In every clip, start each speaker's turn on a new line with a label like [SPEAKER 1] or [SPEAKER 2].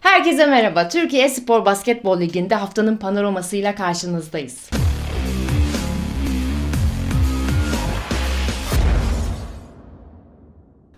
[SPEAKER 1] Herkese merhaba. Türkiye Spor Basketbol Ligi'nde haftanın panoramasıyla karşınızdayız.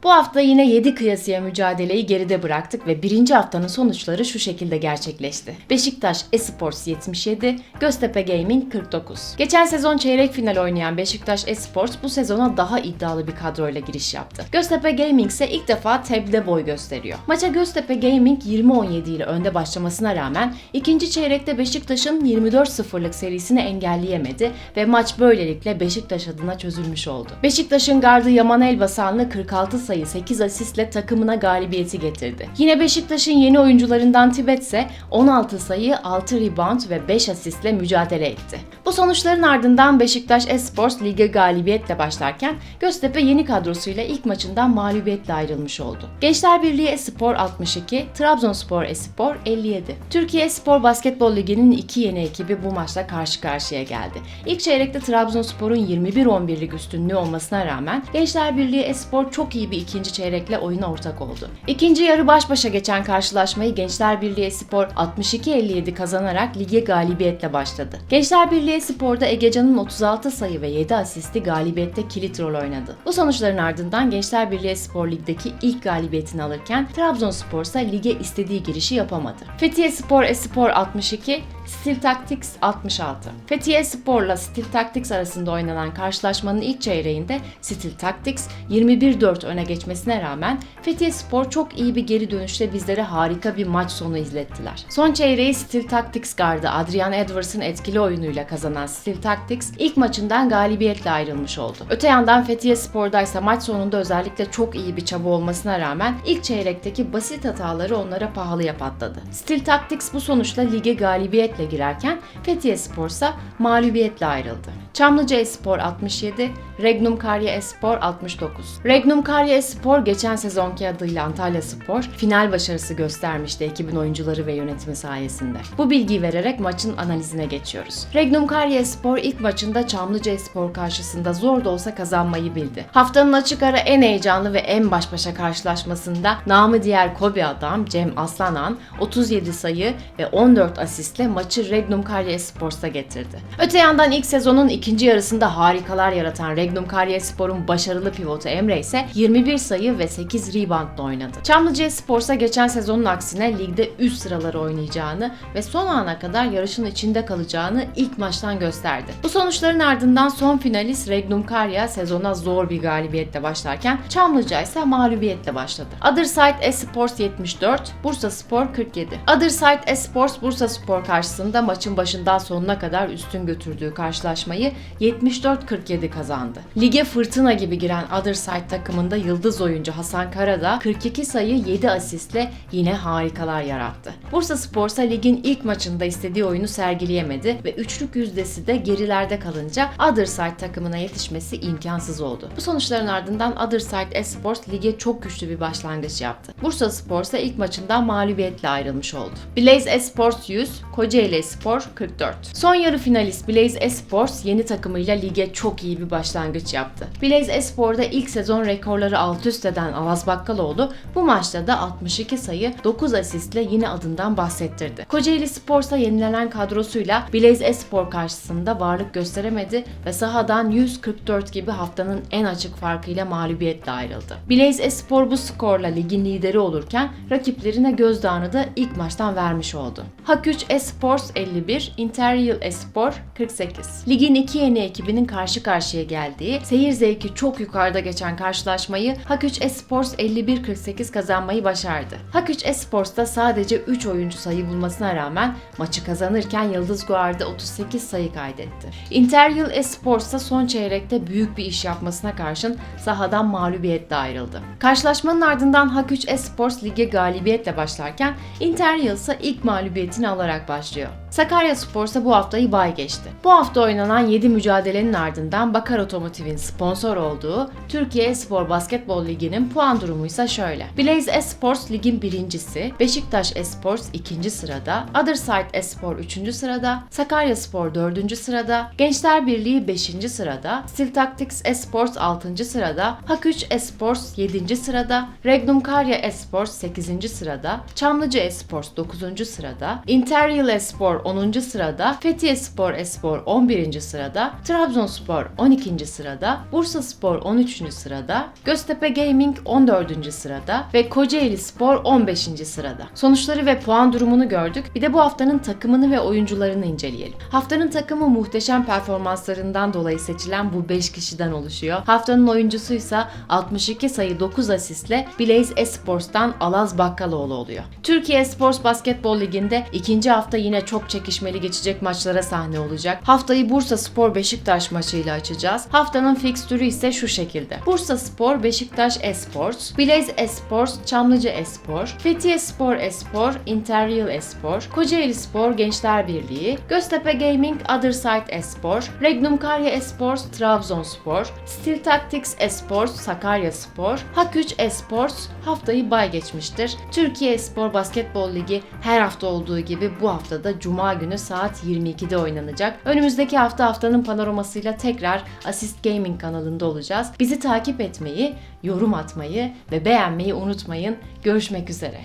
[SPEAKER 1] Bu hafta yine 7 kıyasıya mücadeleyi geride bıraktık ve birinci haftanın sonuçları şu şekilde gerçekleşti. Beşiktaş Esports 77, Göztepe Gaming 49. Geçen sezon çeyrek final oynayan Beşiktaş Esports bu sezona daha iddialı bir kadroyla giriş yaptı. Göztepe Gaming ise ilk defa TEB'de boy gösteriyor. Maça Göztepe Gaming 20-17 ile önde başlamasına rağmen ikinci çeyrekte Beşiktaş'ın 24-0'lık serisini engelleyemedi ve maç böylelikle Beşiktaş adına çözülmüş oldu. Beşiktaş'ın gardı Yaman Elbasanlı 46 sayı 8 asistle takımına galibiyeti getirdi. Yine Beşiktaş'ın yeni oyuncularından Tibet ise 16 sayı, 6 rebound ve 5 asistle mücadele etti. Bu sonuçların ardından Beşiktaş Esports lige galibiyetle başlarken Göztepe yeni kadrosuyla ilk maçından mağlubiyetle ayrılmış oldu. Gençler Birliği Espor 62, Trabzonspor Espor 57. Türkiye Espor Basketbol Ligi'nin iki yeni ekibi bu maçla karşı karşıya geldi. İlk çeyrekte Trabzonspor'un 21-11'lik üstünlüğü olmasına rağmen Gençler Birliği Espor çok iyi bir ikinci çeyrekle oyuna ortak oldu. İkinci yarı baş başa geçen karşılaşmayı Gençler Birliği Spor 62-57 kazanarak lige galibiyetle başladı. Gençler Birliği Spor'da Egecan'ın 36 sayı ve 7 asisti galibiyette kilit rol oynadı. Bu sonuçların ardından Gençler Birliği Spor Lig'deki ilk galibiyetini alırken Trabzonspor ise lige istediği girişi yapamadı. Fethiye Spor Espor 62, Steel Tactics 66. Fethiye Spor'la Steel Tactics arasında oynanan karşılaşmanın ilk çeyreğinde Steel Tactics 21-4 öne geçmesine rağmen Fethiye Spor çok iyi bir geri dönüşle bizlere harika bir maç sonu izlettiler. Son çeyreği Steel Tactics gardı Adrian Edwards'ın etkili oyunuyla kazanan Steel Tactics ilk maçından galibiyetle ayrılmış oldu. Öte yandan Fethiye Spor'da ise maç sonunda özellikle çok iyi bir çaba olmasına rağmen ilk çeyrekteki basit hataları onlara pahalıya patladı. Steel Tactics bu sonuçla lige galibiyetle girerken Fethiye Spor ise mağlubiyetle ayrıldı. Çamlıca Espor 67, Regnum Karya Espor 69. Regnum Karya Espor geçen sezonki adıyla Antalya Spor final başarısı göstermişti ekibin oyuncuları ve yönetimi sayesinde. Bu bilgiyi vererek maçın analizine geçiyoruz. Regnum Karya Espor ilk maçında Çamlıca Espor karşısında zor da olsa kazanmayı bildi. Haftanın açık ara en heyecanlı ve en baş başa karşılaşmasında namı diğer Kobe adam Cem Aslanan 37 sayı ve 14 asistle maçı Regnum Karya Esports'a getirdi. Öte yandan ilk sezonun ikinci yarısında harikalar yaratan Regnum Karya Spor'un başarılı pivotu Emre ise 21 sayı ve 8 reboundla oynadı. Çamlıca Spor'sa geçen sezonun aksine ligde üst sıraları oynayacağını ve son ana kadar yarışın içinde kalacağını ilk maçtan gösterdi. Bu sonuçların ardından son finalist Regnum Karya sezona zor bir galibiyetle başlarken Çamlıca ise mağlubiyetle başladı. Otherside Esports 74, Bursa Spor 47. Otherside Esports Bursa Spor karşısında maçın başından sonuna kadar üstün götürdüğü karşılaşmayı 74-47 kazandı. Lige fırtına gibi giren Otherside takımında yıldız oyuncu Hasan Kara da 42 sayı 7 asistle yine harikalar yarattı. Bursa Spor ise ligin ilk maçında istediği oyunu sergileyemedi ve üçlük yüzdesi de gerilerde kalınca Otherside takımına yetişmesi imkansız oldu. Bu sonuçların ardından Otherside Esports lige çok güçlü bir başlangıç yaptı. Bursa Spor ise ilk maçından mağlubiyetle ayrılmış oldu. Blaze Esports 100, Kocaeli Spor 44. Son yarı finalist Blaze Esports yeni takımıyla lige çok iyi bir başlangıç yaptı. Blaze Espor'da ilk sezon rekorları alt üst eden Alaz Bakkaloğlu bu maçta da 62 sayı 9 asistle yine adından bahsettirdi. Kocaeli Spor'sa yenilenen kadrosuyla Blaze Espor karşısında varlık gösteremedi ve sahadan 144 gibi haftanın en açık farkıyla mağlubiyetle ayrıldı. Blaze Espor bu skorla ligin lideri olurken rakiplerine gözdağını da ilk maçtan vermiş oldu. Hak3 Esports 51, Interreal Espor 48. Ligin iki yeni ekibinin karşı karşıya geldiği, seyir zevki çok yukarıda geçen karşılaşmayı Hak3 Esports 51-48 kazanmayı başardı. Hak3 Esports'ta sadece 3 oyuncu sayı bulmasına rağmen maçı kazanırken Yıldız Guarda 38 sayı kaydetti. Interreal Esports'ta son çeyrekte büyük bir iş yapmasına karşın sahadan mağlubiyetle ayrıldı. Karşılaşmanın ardından Hak3 Esports lige galibiyetle başlarken Interreal ise ilk mağlubiyetini alarak başlıyor. Sakarya Spor ise bu haftayı bay geçti. Bu hafta oynanan 7 mücadelenin ardından Bakar Otomotiv'in sponsor olduğu Türkiye Spor Basketbol Ligi'nin puan durumu ise şöyle. Blaze Esports ligin birincisi, Beşiktaş Esports ikinci sırada, Otherside Espor üçüncü sırada, Sakarya Spor dördüncü sırada, Gençler Birliği beşinci sırada, Steel Tactics Esports altıncı sırada, Hak3 Esports yedinci sırada, Regnum Karya Esports sekizinci sırada, Çamlıca Esports dokuzuncu sırada, Interreal Espor 10. sırada, Fethiye Spor Espor 11. sırada, Trabzonspor 12. sırada, Bursa Spor 13. sırada, Göztepe Gaming 14. sırada ve Kocaeli Spor 15. sırada. Sonuçları ve puan durumunu gördük. Bir de bu haftanın takımını ve oyuncularını inceleyelim. Haftanın takımı muhteşem performanslarından dolayı seçilen bu 5 kişiden oluşuyor. Haftanın oyuncusuysa 62 sayı 9 asistle Blaze Esports'tan Alaz Bakkaloğlu oluyor. Türkiye Sports Basketbol Ligi'nde ikinci hafta yine çok çekişmeli geçecek maçlara sahne olacak. Haftayı Bursa Spor Beşiktaş maçıyla açacağız. Haftanın fikstürü ise şu şekilde. Bursa Spor Beşiktaş Esports, Blaze Esports Çamlıca Espor, Fethiye Spor Espor, Interreal Espor, Kocaeli Spor Gençler Birliği, Göztepe Gaming Otherside Espor, Regnum Karya Esports Trabzonspor, Steel Tactics Esports Sakarya Spor, Hak3 Esports haftayı bay geçmiştir. Türkiye Spor Basketbol Ligi her hafta olduğu gibi bu haftada Cuma günü saat 22'de oynanacak. Önümüzdeki hafta haftanın panoramasıyla tekrar Assist Gaming kanalında olacağız. Bizi takip etmeyi, yorum atmayı ve beğenmeyi unutmayın. Görüşmek üzere.